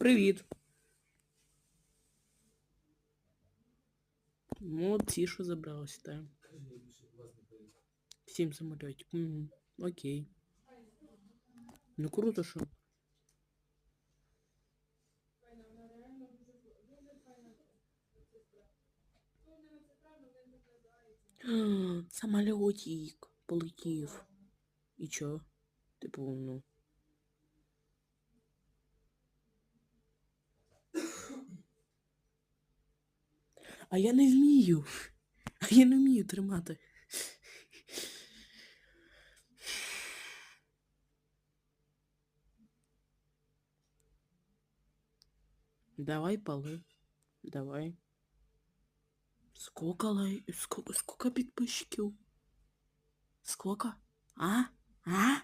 Привіт. Молодці, що забралися, так. Сім самольотів. Угу. Окей. Ну круто, що. Самолетик полетів. І чо? Типу, ну. А я не вмію. А я не вмію тримати. Давай пали. Давай. Сколько лай... Сколько, сколько підписчиків? Сколько? А? А? А?